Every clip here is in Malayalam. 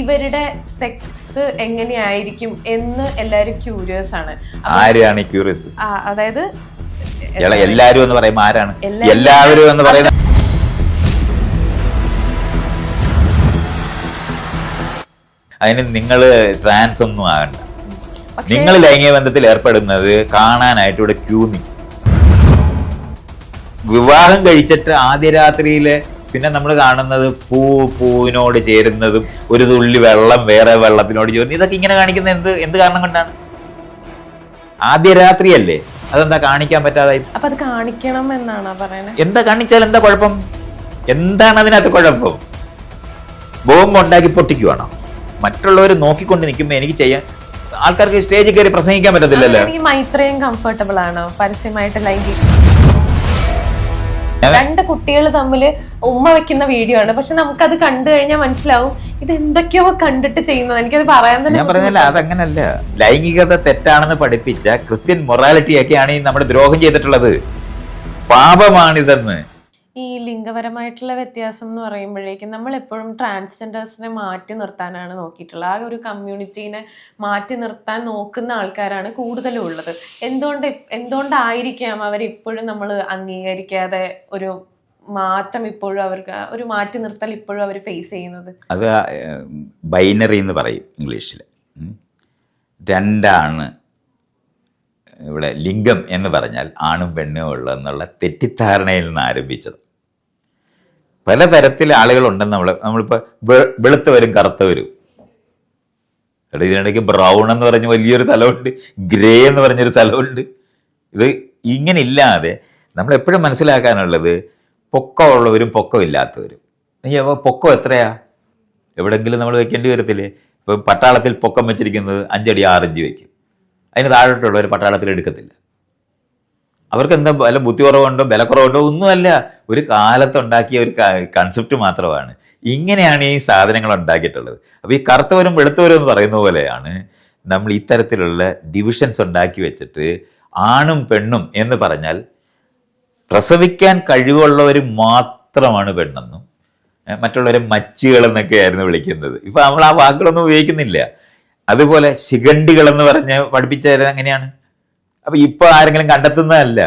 ഇവരുടെ സെക്സ് എങ്ങനെയായിരിക്കും എന്ന് എല്ലാരും ക്യൂരിയസ് ആണ്. ആരാണ് ക്യൂരിയസ് അതായത് എല്ലാരും എന്ന് പറയുമ്പോൾ ആരാണ്? എല്ലാവരും. എന്ന് പറയുന്ന അതിന് നിങ്ങൾ ട്രാൻസ് ഒന്നും ആകണ്ട. നിങ്ങൾ ലൈംഗിക ബന്ധത്തിൽ ഏർപ്പെടുന്നത് കാണാനായിട്ട് ഇവിടെ ക്യൂ നിൽക്കും. വിവാഹം കഴിച്ചിട്ട് ആദ്യ രാത്രിയിൽ പിന്നെ നമ്മൾ കാണുന്നത് പൂ പൂവിനോട് ചേരുന്നതും ഒരു തുള്ളി വെള്ളം വേറെ വെള്ളത്തിനോട് ചേരുന്നത്. ഇതൊക്കെ ഇങ്ങനെ കാണിക്കുന്ന എന്ത് എന്ത് കാരണം കൊണ്ടാണ്? ആദ്യ രാത്രിയല്ലേ അതെന്താ കാണിക്കാൻ പറ്റാതായി? അപ്പൊ അത് കാണിക്കണം എന്നാണ് പറയുന്നത് എന്താ കാണിച്ചാൽ എന്താ കുഴപ്പം? എന്താണ് അതിനകത്ത് കുഴപ്പം? ബോംബ് ഉണ്ടാക്കി പൊട്ടിക്കുവാണോ മറ്റുള്ളവർ നോക്കിക്കൊണ്ട് നിൽക്കുമ്പോൾ എനിക്ക് ചെയ്യാൻ ആൾക്കാർക്ക് സ്റ്റേജിൽ കയറി പ്രസംഗിക്കാൻ പറ്റത്തില്ലല്ലോ. മൈത്രയും കംഫർട്ടബിൾ ആണോ? പരസ്യമായിട്ട് ലൈംഗിക രണ്ട് കുട്ടികൾ തമ്മിൽ ഉമ്മ വെക്കുന്ന വീഡിയോ ആണ്. പക്ഷെ നമുക്കത് കണ്ടു കഴിഞ്ഞാൽ മനസ്സിലാവും ഇത് എന്തൊക്കെയോ കണ്ടിട്ട് ചെയ്യുന്നത്. എനിക്കത് പറയാൻ തന്നെ ഞാൻ പറഞ്ഞല്ല അതങ്ങനല്ല. ലൈംഗികത തെറ്റാണെന്ന് പഠിപ്പിച്ച ക്രിസ്ത്യൻ മൊറാലിറ്റി ഒക്കെയാണ് ഈ നമ്മുടെ ദ്രോഹം ചെയ്തിട്ടുള്ളത്. പാപമാണിതെന്ന്. ഈ ലിംഗപരമായിട്ടുള്ള വ്യത്യാസം എന്ന് പറയുമ്പോഴേക്കും നമ്മൾ എപ്പോഴും ട്രാൻസ്ജെൻഡേഴ്സിനെ മാറ്റി നിർത്താനാണ് നോക്കിയിട്ടുള്ളത്. ആ ഒരു കമ്മ്യൂണിറ്റീനെ മാറ്റി നിർത്താൻ നോക്കുന്ന ആൾക്കാരാണ് കൂടുതലും ഉള്ളത്. എന്തുകൊണ്ട് എന്തുകൊണ്ടായിരിക്കാം അവരിപ്പോഴും നമ്മൾ അംഗീകരിക്കാതെ ഒരു മാറ്റം ഇപ്പോഴും അവർക്ക് ഒരു മാറ്റി നിർത്തൽ ഇപ്പോഴും അവർ ഫേസ് ചെയ്യുന്നത്? അത് ബൈനറി എന്ന് പറയും ഇംഗ്ലീഷിൽ. രണ്ടാണ് ഇവിടെ ലിംഗം എന്ന് പറഞ്ഞാൽ ആണും പെണ്ണും ഉള്ളതെന്നുള്ള തെറ്റിദ്ധാരണയിൽ നിന്ന് ആരംഭിച്ചത്. പലതരത്തിൽ ആളുകളുണ്ടെന്ന് നമ്മൾ നമ്മളിപ്പോൾ വെളുത്തവരും കറുത്തവരും എടാ ഇതിനിടയ്ക്ക് ബ്രൗൺ എന്ന് പറഞ്ഞ വലിയൊരു സ്ഥലമുണ്ട് ഗ്രേ എന്ന് പറഞ്ഞൊരു സ്ഥലമുണ്ട് ഇത് ഇങ്ങനെ ഇല്ലാതെ നമ്മൾ എപ്പോഴും മനസ്സിലാക്കാനുള്ളത് പൊക്കമുള്ളവരും പൊക്കമില്ലാത്തവരും. നീ പൊക്കം എത്രയാ? എവിടെങ്കിലും നമ്മൾ വെക്കേണ്ടി വരത്തില്ലേ? ഇപ്പം പട്ടാളത്തിൽ പൊക്കം വെച്ചിരിക്കുന്നത് അഞ്ചടി ആറിഞ്ച് വെക്കും. അതിന് താഴോട്ടുള്ളവർ പട്ടാളത്തിൽ എടുക്കത്തില്ല. അവർക്ക് എന്താ വല്ല ബുദ്ധി കുറവുണ്ടോ ബലക്കുറവുണ്ടോ? ഒന്നുമല്ല. ഒരു കാലത്തുണ്ടാക്കിയ ഒരു കൺസെപ്റ്റ് മാത്രമാണ്. ഇങ്ങനെയാണ് ഈ സാധനങ്ങൾ ഉണ്ടാക്കിയിട്ടുള്ളത്. അപ്പോൾ ഈ കറുത്തവരും വെളുത്തവരും എന്ന് പറയുന്ന പോലെയാണ് നമ്മൾ ഇത്തരത്തിലുള്ള ഡിവിഷൻസ് ഉണ്ടാക്കി വെച്ചിട്ട് ആണും പെണ്ണും എന്ന് പറഞ്ഞാൽ പ്രസവിക്കാൻ കഴിവുള്ളവർ മാത്രമാണ് പെണ്ണെന്നും മറ്റുള്ളവരെ മച്ചുകൾ എന്നൊക്കെയായിരുന്നു വിളിക്കുന്നത്. ഇപ്പം നമ്മൾ ആ വാക്കുകളൊന്നും ഉപയോഗിക്കുന്നില്ല. അതുപോലെ ശിഖണ്ഡികളെന്ന് പറഞ്ഞ് പഠിപ്പിച്ചത് എങ്ങനെയാണ് അപ്പം ഇപ്പോൾ ആരെങ്കിലും കണ്ടെത്തുന്നതല്ല.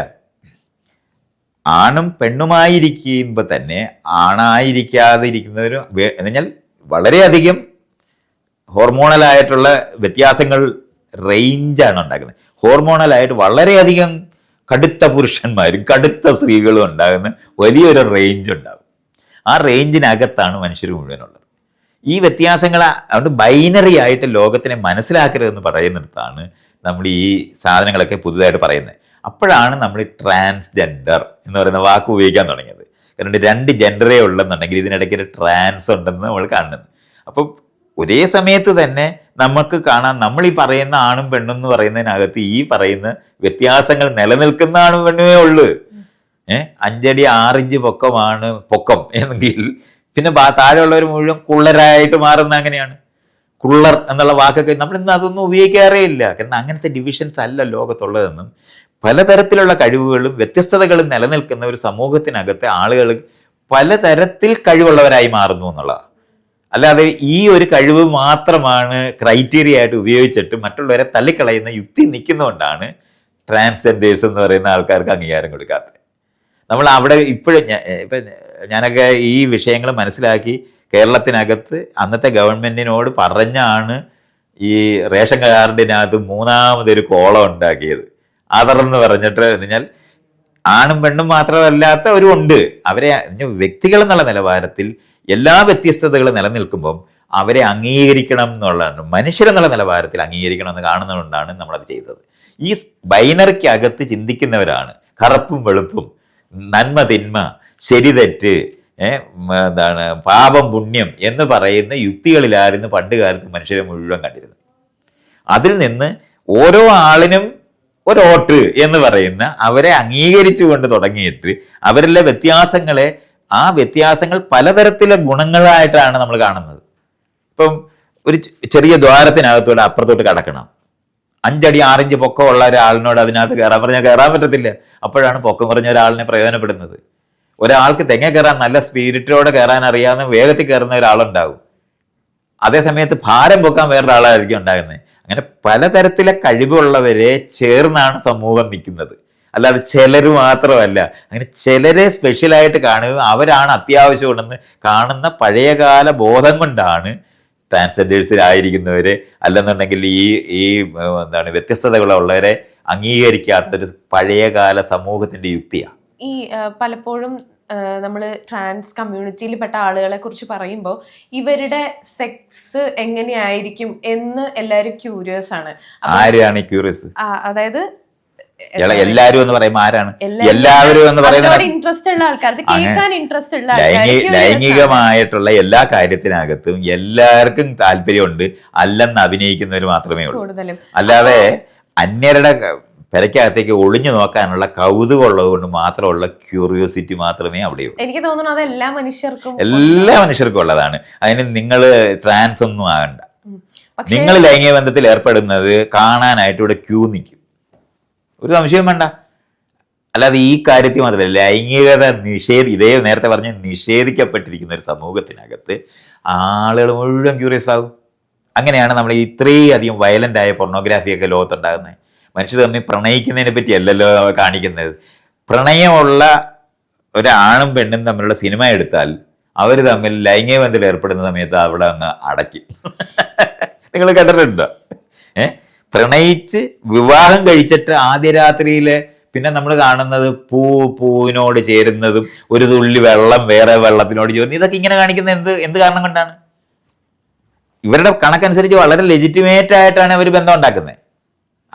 ആണും പെണ്ണുമായിരിക്കുമ്പോൾ തന്നെ ആണായിരിക്കാതിരിക്കുന്നതിനും എന്ന് പറഞ്ഞാൽ വളരെയധികം ഹോർമോണലായിട്ടുള്ള വ്യത്യാസങ്ങൾ റേഞ്ചാണ് ഉണ്ടാക്കുന്നത്. ഹോർമോണലായിട്ട് വളരെയധികം കടുത്ത പുരുഷന്മാരും കടുത്ത സ്ത്രീകളും ഉണ്ടാകുന്ന വലിയൊരു റേഞ്ച് ഉണ്ടാകും. ആ റേഞ്ചിനകത്താണ് മനുഷ്യർ മുഴുവനുള്ളത്. ഈ വ്യത്യാസങ്ങൾ അതുകൊണ്ട് ബൈനറി ആയിട്ട് ലോകത്തിനെ മനസ്സിലാക്കരുതെന്ന് പറയുന്നിടത്താണ് നമ്മൾ ഈ സാധനങ്ങളൊക്കെ പുതുതായിട്ട് പറയുന്നത്. അപ്പോഴാണ് നമ്മൾ ട്രാൻസ്ജെൻഡർ എന്ന് പറയുന്ന വാക്ക് ഉപയോഗിക്കാൻ തുടങ്ങിയത്. കാരണം രണ്ട് ജെൻഡറേ ഉള്ളെന്നുണ്ടെങ്കിൽ ഇതിനിടയ്ക്ക് ഒരു ട്രാൻസ് ഉണ്ടെന്ന് നമ്മൾ കാണുന്നത്. അപ്പം ഒരേ സമയത്ത് തന്നെ നമുക്ക് കാണാം നമ്മൾ ഈ പറയുന്ന ആണും പെണ്ണും എന്ന് പറയുന്നതിനകത്ത് ഈ പറയുന്ന വ്യത്യാസങ്ങൾ നിലനിൽക്കുന്ന ആണും പെണ്ണുമേ ഉള്ളൂ. ഏഹ് അഞ്ചടി ആറിഞ്ച് പൊക്കമാണ് പൊക്കം എന്നെങ്കിൽ പിന്നെ താഴെയുള്ളവർ മുഴുവൻ കുള്ളരായിട്ട് മാറുന്ന അങ്ങനെയാണ്. കുള്ളർ എന്നുള്ള വാക്കൊക്കെ നമ്മൾ ഇന്ന് അതൊന്നും ഉപയോഗിക്കാറേ ഇല്ല കാരണം അങ്ങനത്തെ ഡിവിഷൻസ് അല്ല ലോകത്തുള്ളതെന്നും പലതരത്തിലുള്ള കഴിവുകളും വ്യത്യസ്തതകളും നിലനിൽക്കുന്ന ഒരു സമൂഹത്തിനകത്തെ ആളുകൾ പലതരത്തിൽ കഴിവുള്ളവരായി മാറുന്നു എന്നുള്ളത്. അല്ലാതെ ഈ ഒരു കഴിവ് മാത്രമാണ് ക്രൈറ്റീരിയ ആയിട്ട് ഉപയോഗിച്ചിട്ട് മറ്റുള്ളവരെ തള്ളിക്കളയുന്ന യുക്തി നിൽക്കുന്നതുകൊണ്ടാണ് ട്രാൻസ്ജെൻഡേഴ്സ് എന്ന് പറയുന്ന ആൾക്കാർക്ക് അംഗീകാരം കൊടുക്കാത്തത്. നമ്മൾ അവിടെ ഇപ്പോഴും ഇപ്പം ഞാനൊക്കെ ഈ വിഷയങ്ങൾ മനസ്സിലാക്കി കേരളത്തിനകത്ത് അന്നത്തെ ഗവൺമെന്റിനോട് പറഞ്ഞാണ് ഈ റേഷൻ കാർഡിനകത്ത് മൂന്നാമതൊരു കോളം ഉണ്ടാക്കിയത്. അതർ എന്ന് പറഞ്ഞിട്ട് കഴിഞ്ഞാൽ ആണും പെണ്ണും മാത്രമല്ലാത്ത ഒരു ഉണ്ട്. അവരെ വ്യക്തികൾ എന്നുള്ള നിലവാരത്തിൽ എല്ലാ വ്യത്യസ്തതകളും നിലനിൽക്കുമ്പം അവരെ അംഗീകരിക്കണം എന്നുള്ളതാണ്. മനുഷ്യരെന്നുള്ള നിലവാരത്തിൽ അംഗീകരിക്കണം എന്ന് കാണുന്നതുകൊണ്ടാണ് നമ്മളത് ചെയ്തത്. ഈ ബൈനറിക്കകത്ത് ചിന്തിക്കുന്നവരാണ്. കറുപ്പും വെളുപ്പും നന്മ തിന്മ ശരി തെറ്റ് എന്താണ് പാപം പുണ്യം എന്ന് പറയുന്ന യുക്തികളിലായിരുന്നു പണ്ട് കാലത്ത് മനുഷ്യരെ മുഴുവൻ കണ്ടിരുന്നത്. അതിൽ നിന്ന് ഓരോ ആളിനും ഒരു ഓട്ട് എന്ന് പറയുന്ന അവരെ അംഗീകരിച്ചുകൊണ്ട് തുടങ്ങിയിട്ട് അവരിലെ വ്യത്യാസങ്ങളെ ആ വ്യത്യാസങ്ങൾ പലതരത്തിലെ ഗുണങ്ങളായിട്ടാണ് നമ്മൾ കാണുന്നത്. ഇപ്പം ഒരു ചെറിയ ദ്വാരത്തിനകത്തൂടെ അപ്പുറത്തോട്ട് കടക്കണം. അഞ്ചടി ആറിഞ്ച് പൊക്കമുള്ള ഒരാളിനോട് അതിനകത്ത് കയറാൻ പറഞ്ഞാൽ കയറാൻ പറ്റത്തില്ല. അപ്പോഴാണ് പൊക്കം കുറഞ്ഞ ഒരാളിനെ പ്രയോജനപ്പെടുന്നത്. ഒരാൾക്ക് തെങ്ങ കയറാൻ നല്ല സ്പിരിറ്റോടെ കയറാൻ അറിയാവുന്ന വേഗത്തിൽ കയറുന്ന ഒരാളുണ്ടാവും. അതേസമയത്ത് ഭാരം പൊക്കാൻ വേറൊരാളായിരിക്കും ഉണ്ടാകുന്നത്. അങ്ങനെ പലതരത്തിലെ കഴിവുള്ളവരെ ചേർന്നാണ് സമൂഹം നിൽക്കുന്നത്. അല്ലാതെ ചിലർ മാത്രമല്ല. അങ്ങനെ ചിലരെ സ്പെഷ്യലായിട്ട് കാണുകയും അവരാണ് അത്യാവശ്യമുണ്ടെന്ന് കാണുന്ന പഴയകാല ബോധം കൊണ്ടാണ് ട്രാൻസ്ജെൻഡേഴ്സിലായിരിക്കുന്നവരെ അല്ലെന്നുണ്ടെങ്കിൽ ഈ ഈ എന്താണ് വ്യത്യസ്തതകളുള്ളവരെ അംഗീകരിക്കാത്തൊരു പഴയകാല സമൂഹത്തിന്റെ യുക്തിയാണ് ഈ പലപ്പോഴും നമ്മൾ ട്രാൻസ് കമ്മ്യൂണിറ്റിയിൽപ്പെട്ട ആളുകളെ കുറിച്ച് പറയുമ്പോൾ ഇവരുടെ സെക്സ് എങ്ങനെയായിരിക്കും എന്ന് എല്ലാവരും ക്യൂരിയസ് ആണ്. ആരാണ് ക്യൂരിയസ് അതായത് എല്ലാരും എന്ന് പറയുമ്പോൾ ആരാണ്? എല്ലാവരും എന്ന് പറയുന്നത് ഇൻട്രസ്റ്റ് ഉള്ള ആൾക്കാർക്ക് കേൾക്കാൻ ഇൻട്രസ്റ്റ് ഉള്ള. ലൈംഗികമായിട്ടുള്ള എല്ലാ കാര്യത്തിനകത്തും എല്ലാവർക്കും താല്പര്യമുണ്ട്. അല്ലെന്ന് അഭിനയിക്കുന്നവർ മാത്രമേ ഉള്ളൂ. കൂടുതലും. അല്ലാതെ അന്യരുടെ പെരയ്ക്കകത്തേക്ക് ഒളിഞ്ഞു നോക്കാനുള്ള കൗതുകം ഉള്ളത് കൊണ്ട് മാത്രമുള്ള ക്യൂറിയോസിറ്റി മാത്രമേ അവിടെയുള്ളൂ. എനിക്ക് തോന്നുന്നു അത് എല്ലാ മനുഷ്യർക്കും എല്ലാ മനുഷ്യർക്കും ഉള്ളതാണ്. അതിന് നിങ്ങൾ ട്രാൻസ് ഒന്നും ആകണ്ട. നിങ്ങൾ ലൈംഗിക ബന്ധത്തിൽ ഏർപ്പെടുന്നത് കാണാനായിട്ട് ഇവിടെ ക്യൂ നിൽക്കും. ഒരു സംശയം വേണ്ട. അല്ലാതെ ഈ കാര്യത്തിൽ മാത്രമല്ല ലൈംഗികത നിഷേധി ഇതേ നേരത്തെ പറഞ്ഞ് നിഷേധിക്കപ്പെട്ടിരിക്കുന്ന ഒരു സമൂഹത്തിനകത്ത് ആളുകൾ മുഴുവൻ ക്യൂറിയസ് ആകും. അങ്ങനെയാണ് നമ്മൾ ഇത്രയും അധികം വയലന്റ് ആയ പൊർണോഗ്രാഫിയൊക്കെ ലോകത്തുണ്ടാകുന്നത്. മനുഷ്യർ തമ്മിൽ പ്രണയിക്കുന്നതിനെ പറ്റി അല്ലല്ലോ കാണിക്കുന്നത്. പ്രണയമുള്ള ഒരാണും പെണ്ണും തമ്മിലുള്ള സിനിമ എടുത്താൽ അവർ തമ്മിൽ ലൈംഗിക ബന്ധത്തിൽ ഏർപ്പെടുന്ന സമയത്ത് അവിടെ അങ്ങ് അടയ്ക്കും. നിങ്ങൾ കേട്ടിട്ടുണ്ടോ ഏ? പ്രണയിച്ച് വിവാഹം കഴിച്ചിട്ട് ആദ്യ രാത്രിയിലെ പിന്നെ നമ്മൾ കാണുന്നത് പൂ പൂവിനോട് ചേരുന്നതും ഒരു തുള്ളി വെള്ളം വേറെ വെള്ളത്തിനോട് ചേരുന്നത്. ഇതൊക്കെ ഇങ്ങനെ കാണിക്കുന്നത് എന്ത് എന്ത് കാരണം കൊണ്ടാണ്? ഇവരുടെ കണക്കനുസരിച്ച് വളരെ ലെജിറ്റിമേറ്റ് ആയിട്ടാണ് അവർ ബന്ധം ഉണ്ടാക്കുന്നത്.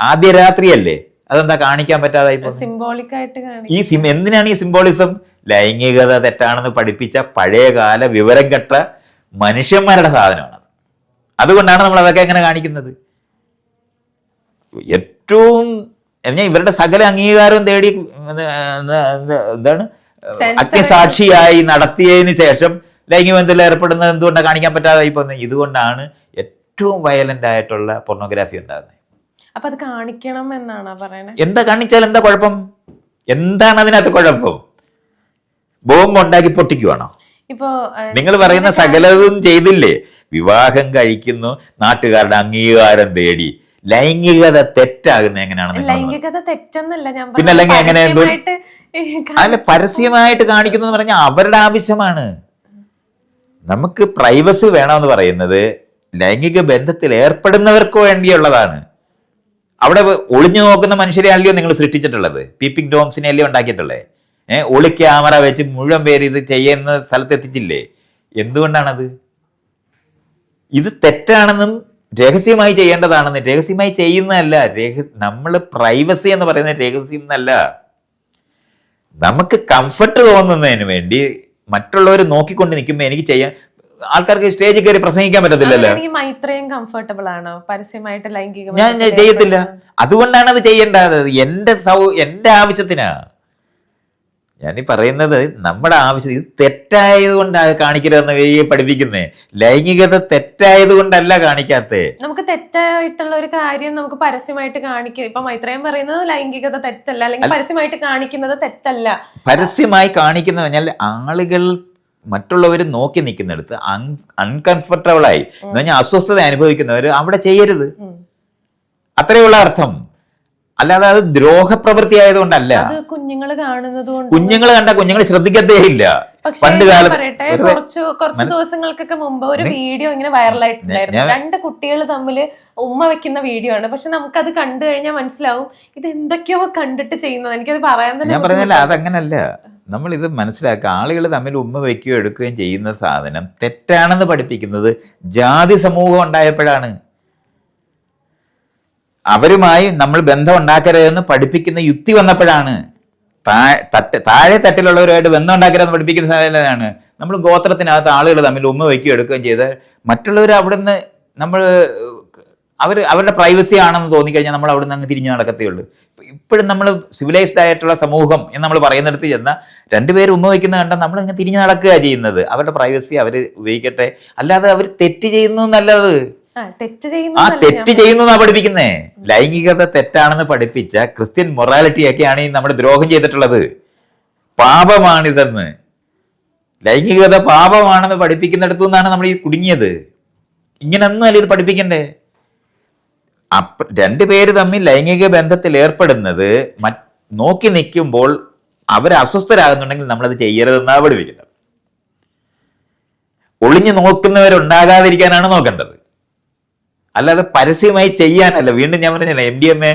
ആദ്യ രാത്രിയല്ലേ? അതെന്താ കാണിക്കാൻ പറ്റാതായി? സിംബോളിക് ആയിട്ട് ഈ സിം എന്തിനാണ് ഈ സിംബോളിസം ലൈംഗികത തെറ്റാണെന്ന് പഠിപ്പിച്ച പഴയകാല വിവരം കെട്ട മനുഷ്യന്മാരുടെ സാധനമാണ് അതുകൊണ്ടാണ് നമ്മൾ അതൊക്കെ എങ്ങനെ കാണിക്കുന്നത്? ഏറ്റവും എന്നാ ഇവരുടെ സകല അംഗീകാരവും തേടി എന്ത് എന്ത് എന്താണ്? അത്യസാക്ഷിയായി നടത്തിയതിന് ശേഷം ലൈംഗിക ബന്ധത്തിൽ ഏർപ്പെടുന്നത് എന്തുകൊണ്ടാണ് കാണിക്കാൻ പറ്റാതായി പോകുന്നത് ഇതുകൊണ്ടാണ് ഏറ്റവും വയലന്റ് ആയിട്ടുള്ള പൊർണോഗ്രാഫി ഉണ്ടാകുന്നത്. അപ്പൊ അത് കാണിക്കണം എന്നാണ് പറയണേ? എന്താ കാണിച്ചാൽ എന്താ കുഴപ്പം? എന്താണ് അതിനകത്ത് കുഴപ്പം? ബോംബ് ഉണ്ടാക്കി പൊട്ടിക്കുവാണോ? ഇപ്പോ നിങ്ങൾ പറയുന്ന സകലതും ചെയ്തില്ലേ? വിവാഹം കഴിക്കുന്നു നാട്ടുകാരുടെ അംഗീകാരം തേടി. ലൈംഗികത തെറ്റാകുന്ന എങ്ങനെയാണ് ലൈംഗികത തെറ്റെന്നല്ല ഞാൻ പിന്നെ അല്ലെങ്കിൽ എങ്ങനെ അല്ല പരസ്യമായിട്ട് കാണിക്കുന്നു എന്ന് പറഞ്ഞാൽ അവരുടെ ആവശ്യമാണ്. നമുക്ക് പ്രൈവസി വേണമെന്ന് പറയുന്നത് ലൈംഗിക ബന്ധത്തിൽ ഏർപ്പെടുന്നവർക്ക് വേണ്ടിയുള്ളതാണ്. അവിടെ ഒളിഞ്ഞു നോക്കുന്ന മനുഷ്യരെ അല്ലയോ നിങ്ങൾ സൃഷ്ടിച്ചിട്ടുള്ളത്. പീപ്പിംഗ് ഡോംസിനെ അല്ലയോ ഉണ്ടാക്കിയിട്ടുള്ളത് ഏഹ് ഒളി ക്യാമറ വെച്ച് മുഴുവൻ പേര് ഇത് ചെയ്യുന്ന സ്ഥലത്ത് എത്തിച്ചില്ലേ? എന്തുകൊണ്ടാണത്? ഇത് തെറ്റാണെന്നും രഹസ്യമായി ചെയ്യേണ്ടതാണെന്ന് രഹസ്യമായി ചെയ്യുന്നതല്ല രഹ നമ്മൾ പ്രൈവസി എന്ന് പറയുന്നത് രഹസ്യം എന്നല്ല. നമുക്ക് കംഫർട്ട് തോന്നുന്നതിന് വേണ്ടി മറ്റുള്ളവർ നോക്കിക്കൊണ്ട് നിൽക്കുമ്പോൾ എനിക്ക് ചെയ്യാൻ ആൾക്കാർക്ക് സ്റ്റേജിൽ കയറി പ്രസംഗിക്കാൻ പറ്റത്തില്ലല്ലോ. കംഫർട്ടബിൾ ആണോ. പരസ്യമായിട്ട് ലൈംഗിക ഞാൻ ചെയ്യത്തില്ല. അതുകൊണ്ടാണ് അത് ചെയ്യേണ്ടത്. എന്റെ സൗ എന്റെ ആവശ്യത്തിനാ. ഞാൻ ഈ പറയുന്നത് നമ്മുടെ ആവശ്യം ഇത് തെറ്റായത് കൊണ്ടാണ് കാണിക്കരുതെന്ന് ഈ പഠിപ്പിക്കുന്നേ. ലൈംഗികത തെറ്റായത് കൊണ്ടല്ല കാണിക്കാത്തേ നമുക്ക് തെറ്റായിട്ടുള്ള ഒരു കാര്യം നമുക്ക് പരസ്യമായിട്ട് കാണിക്കുക ഇപ്പൊ മൈത്രയും പറയുന്നത് ലൈംഗികത തെറ്റല്ല. അല്ലെങ്കിൽ പരസ്യമായിട്ട് കാണിക്കുന്നത് തെറ്റല്ല. പരസ്യമായി കാണിക്കുന്ന പറഞ്ഞാൽ ആളുകൾ മറ്റുള്ളവർ നോക്കി നിൽക്കുന്നിടത്ത് അൺ അൺകംഫർട്ടബിൾ ആയി. എന്ന് പറഞ്ഞാൽ അസ്വസ്ഥത അനുഭവിക്കുന്നവർ അവിടെ ചെയ്യരുത്. അത്രയുള്ള അർത്ഥം. അല്ലാതെ അത് ദ്രോഹപ്രവൃത്തി ആയതുകൊണ്ടല്ല. കുഞ്ഞുങ്ങൾ കാണുന്നത് കുഞ്ഞുങ്ങൾ കണ്ട കുഞ്ഞുങ്ങൾ ശ്രദ്ധിക്കത്തേ ഇല്ല. പണ്ട് കാലത്ത് പറയട്ടെ കുറച്ച് കുറച്ച് ദിവസങ്ങൾക്കൊക്കെ മുമ്പ് ഒരു വീഡിയോ ഇങ്ങനെ വൈറലായിട്ടുണ്ടായിരുന്നു. രണ്ട് കുട്ടികൾ തമ്മിൽ ഉമ്മ വെക്കുന്ന വീഡിയോ ആണ്. പക്ഷെ നമുക്ക് അത് കണ്ടു കഴിഞ്ഞാൽ മനസ്സിലാവും ഇത് എന്തൊക്കെയോ കണ്ടിട്ട് ചെയ്യുന്നത്. എനിക്കത് പറയാൻ തന്നെ ഞാൻ പറഞ്ഞില്ല അതങ്ങനല്ല. നമ്മൾ ഇത് മനസ്സിലാക്കുക. ആളുകൾ തമ്മിൽ ഉമ്മ വയ്ക്കുകയോ എടുക്കുകയും ചെയ്യുന്ന സാധനം തെറ്റാണെന്ന് പഠിപ്പിക്കുന്നത് ജാതി സമൂഹം ഉണ്ടായപ്പോഴാണ്. അവരുമായി നമ്മൾ ബന്ധം ഉണ്ടാക്കരുതെന്ന് പഠിപ്പിക്കുന്ന യുക്തി വന്നപ്പോഴാണ്. തട്ട് താഴെ തട്ടിലുള്ളവരുമായിട്ട് ബന്ധം ഉണ്ടാക്കരുതെന്ന് പഠിപ്പിക്കുന്ന സാധനമാണ് നമ്മൾ ഗോത്രത്തിനകത്ത് ആളുകൾ തമ്മിൽ ഉമ്മ വയ്ക്കുകയോ എടുക്കുകയും ചെയ്ത് മറ്റുള്ളവർ അവിടുന്ന് നമ്മൾ അവർ അവരുടെ പ്രൈവസി ആണെന്ന് തോന്നിക്കഴിഞ്ഞാൽ നമ്മൾ അവിടുന്ന് അങ്ങ് തിരിഞ്ഞു നടക്കത്തേ ഉള്ളൂ ഇപ്പോഴും നമ്മൾ സിവിലൈസ്ഡ് ആയിട്ടുള്ള സമൂഹം എന്ന് നമ്മൾ പറയുന്നിടത്ത് ചെന്ന രണ്ടുപേരും ഉമ്മ വയ്ക്കുന്ന കണ്ടാൽ നമ്മൾ അങ്ങ് തിരിഞ്ഞു നടക്കുക ചെയ്യുന്നത്. അവരുടെ പ്രൈവസി അവർ ഉപയോഗിക്കട്ടെ. അല്ലാതെ അവർ തെറ്റ് ചെയ്യുന്നു എന്നല്ലത് ആ തെറ്റ് ചെയ്യുന്നതാ പഠിപ്പിക്കുന്നേ. ലൈംഗികത തെറ്റാണെന്ന് പഠിപ്പിച്ച ക്രിസ്ത്യൻ മൊറാലിറ്റി ഒക്കെയാണ് ഈ നമ്മുടെ ദ്രോഹം ചെയ്തിട്ടുള്ളത്. പാപമാണിതെന്ന്. ലൈംഗികത പാപമാണെന്ന് പഠിപ്പിക്കുന്നിടത്തു നിന്നാണ് നമ്മൾ ഈ കുടുങ്ങിയത്. ഇങ്ങനൊന്നും അല്ല ഇത് പഠിപ്പിക്കണ്ടേ? അപ്പ രണ്ടുപേര് തമ്മിൽ ലൈംഗിക ബന്ധത്തിൽ ഏർപ്പെടുന്നത് നോക്കി നിൽക്കുമ്പോൾ അവർ അസ്വസ്ഥരാകുന്നുണ്ടെങ്കിൽ നമ്മളത് ചെയ്യരുതെന്നാണ് പഠിപ്പിക്കുന്നത്. ഒളിഞ്ഞു നോക്കുന്നവരുണ്ടാകാതിരിക്കാനാണ് നോക്കേണ്ടത്. അല്ലാതെ പരസ്യമായി ചെയ്യാനല്ല. വീണ്ടും ഞാൻ പറഞ്ഞില്ല എം ഡി എം എ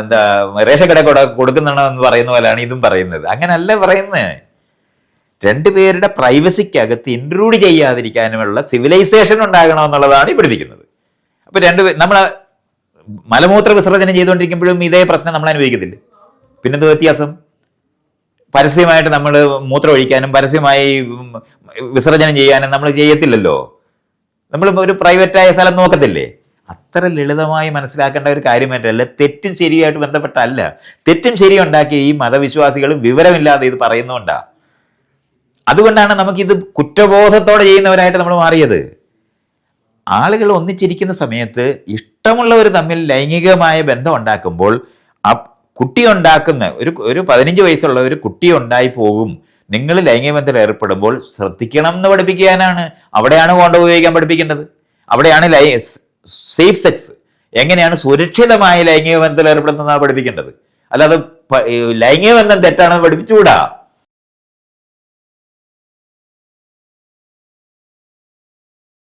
എന്താ റേഷൻ കട കൊടുക്കുന്നുണ്ടോ എന്ന് പറയുന്ന പോലെയാണ് ഇതും പറയുന്നത്. അങ്ങനല്ല പറയുന്നത് രണ്ടുപേരുടെ പ്രൈവസിക്കകത്ത് ഇൻക്ലൂഡ് ചെയ്യാതിരിക്കാനുമുള്ള സിവിലൈസേഷൻ ഉണ്ടാകണമെന്നുള്ളതാണ് ഇവിടെ പഠിപ്പിക്കുന്നത് അപ്പൊ രണ്ട് നമ്മൾ മലമൂത്ര വിസർജനം ചെയ്തുകൊണ്ടിരിക്കുമ്പോഴും ഇതേ പ്രശ്നം നമ്മൾ അനുഭവിക്കത്തില്ല? പിന്നെന്ത് വ്യത്യാസം? പരസ്യമായിട്ട് നമ്മൾ മൂത്രം ഒഴിക്കാനും പരസ്യമായി വിസർജനം ചെയ്യാനും നമ്മൾ ചെയ്യത്തില്ലല്ലോ. നമ്മൾ ഒരു പ്രൈവറ്റായ സ്ഥലം നോക്കത്തില്ലേ? അത്ര ലളിതമായി മനസ്സിലാക്കേണ്ട ഒരു കാര്യമായിട്ടല്ല. തെറ്റും ശരിയായിട്ട് ബന്ധപ്പെട്ടല്ല. തെറ്റും ശരി ഉണ്ടാക്കിയ ഈ മതവിശ്വാസികൾ വിവരമില്ലാതെ ഇത് പറയുന്നുണ്ടാ. അതുകൊണ്ടാണ് നമുക്കിത് കുറ്റബോധത്തോടെ ചെയ്യുന്നവരായിട്ട് നമ്മൾ മാറിയത്. ആളുകൾ ഒന്നിച്ചിരിക്കുന്ന സമയത്ത് ഇഷ്ടമുള്ളവർ തമ്മിൽ ലൈംഗികമായ ബന്ധം ഉണ്ടാക്കുമ്പോൾ ആ കുട്ടി ഉണ്ടാക്കുന്ന ഒരു ഒരു പതിനഞ്ച് വയസ്സുള്ള ഒരു കുട്ടി ഉണ്ടായി പോകും. നിങ്ങൾ ലൈംഗിക ബന്ധത്തിൽ ഏർപ്പെടുമ്പോൾ ശ്രദ്ധിക്കണം എന്ന് പഠിപ്പിക്കാനാണ്. അവിടെയാണ് കോണ്ടം ഉപയോഗിക്കാൻ പഠിപ്പിക്കേണ്ടത്. അവിടെയാണ് ലൈ സേഫ് സെക്സ്. എങ്ങനെയാണ് സുരക്ഷിതമായ ലൈംഗിക ബന്ധത്തിൽ ഏർപ്പെടുന്നതാണ് പഠിപ്പിക്കേണ്ടത്. അല്ലാതെ ലൈംഗിക ബന്ധം തെറ്റാണെന്ന് പഠിപ്പിച്ചുകൂടാ.